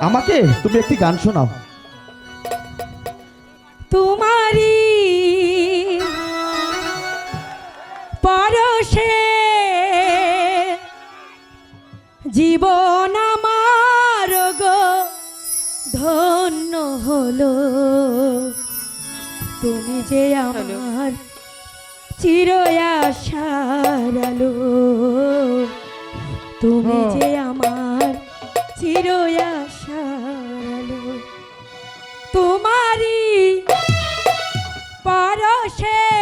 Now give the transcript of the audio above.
আমাকে তুমি একটি গান শোনাও। তোমারি পরশে জীবন আমার গো ধন্য হলো। তুমি যে আমার চির আশার আলো। তুমি যে আমার চির Oh shit!